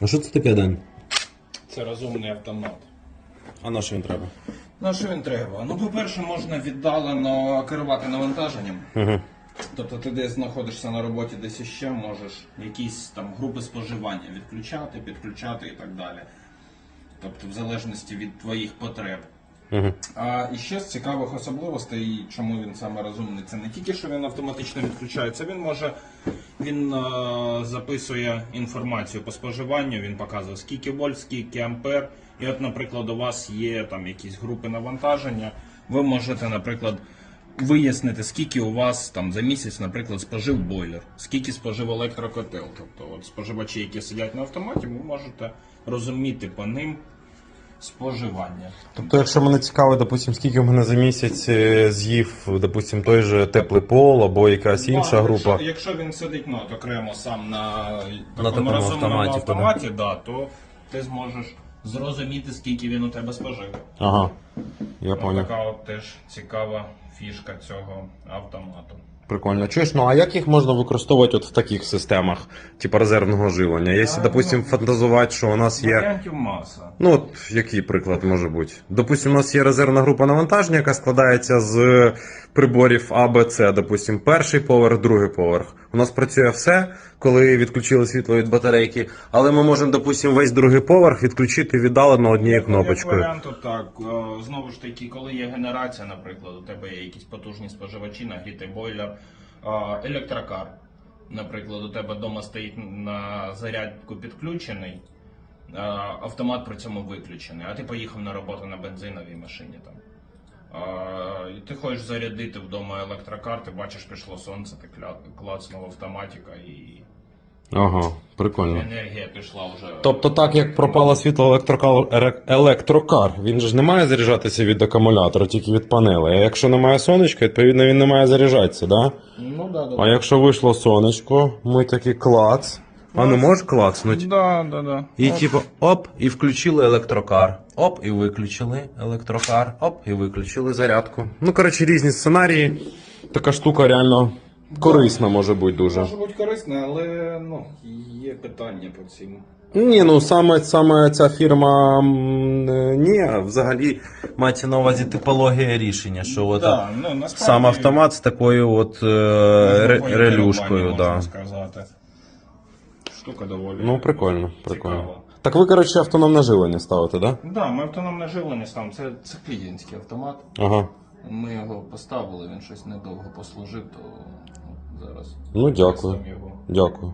А що це таке, Ден? Це розумний автомат. А на що він треба? На що він треба? Ну, по-перше, можна віддалено керувати навантаженням. Угу. Тобто ти десь знаходишся на роботі, десь іще можеш якісь там групи споживання відключати, підключати і так далі. Тобто, в залежності від твоїх потреб. Угу. А і ще з цікавих особливостей, чому він саме розумний, це не тільки що він автоматично відключається, він може він е, записує інформацію по споживанню, він показує скільки вольт, скільки ампер. І от, наприклад, у вас є там якісь групи навантаження. Ви можете, наприклад, вияснити, скільки у вас там за місяць, наприклад, спожив бойлер, скільки спожив електрокотел. Тобто, от споживачі, які сидять на автоматі, ви можете розуміти по ним споживання. Тобто, якщо мене цікаво, допустим, скільки в мене за місяць е, з'їв, допустим, той же теплий пол або якась інша Да, група. Якщо, якщо він сидить ну, от окремо сам на такому такому розумному автоматі, автоматі, да, то ти зможеш зрозуміти, скільки він у тебе спожив. Ага. Я Ось понял. така от теж цікава фішка цього автомату. Прикольно. Чуєш, ну а як їх можна використовувати от в таких системах, типу резервного живлення? Якщо, допустим, ну, фантазувати, що у нас є. Варіантів маса. Ну, от який приклад може бути? Допустим, у нас є резервна група навантаження, яка складається з приборів А, Б, С, допустим, перший поверх, другий поверх. У нас працює все, коли відключили світло від батарейки, але ми можемо, допустим, весь другий поверх відключити віддалено однією Як кнопочкою. варіанту, так. Знову ж таки, коли є генерація, наприклад, у тебе є якісь потужні споживачі, нагрітий бойлер, електрокар. Наприклад, у тебе вдома стоїть на зарядку підключений, автомат при цьому виключений, а ти поїхав на роботу на бензиновій машині там. Ти хочеш зарядити вдома електрокар, ти бачиш, пішло сонце, ти кля- клацнув автоматика і Ага, прикольно. енергія пішла вже. Тобто, так як пропало світло електрокар, електрокар, він же ж не має заряджатися від акумулятора, тільки від панели. А якщо немає сонечка, відповідно він не має заряджатися, да? Ну, да, да, А якщо вийшло сонечко, ми такі клац. А не можеш клацнути? Да, да, да. І типу, оп, і включили електрокар. Оп, і виключили електрокар. Оп, і виключили зарядку. Ну, коротше, різні сценарії. Така штука реально корисна може бути дуже. Може бути корисно, але ну, є питання по цим. Ні, ну саме, саме ця фірма е, ні, взагалі мається на увазі типологія рішення, що от Да, ну, насправді, сам автомат з такою от е, релюшкою. керування, Да. Сказати. Штука доволі. Ну, прикольно, прикольно. цікава. Так ви, коротше, автономне живлення ставите, так? Да? Да, ми автономне живлення ставимо. Це, це клієнтський автомат. Ага. Ми його поставили, він щось недовго послужив, то зараз Ну, дякую. його. Дякую.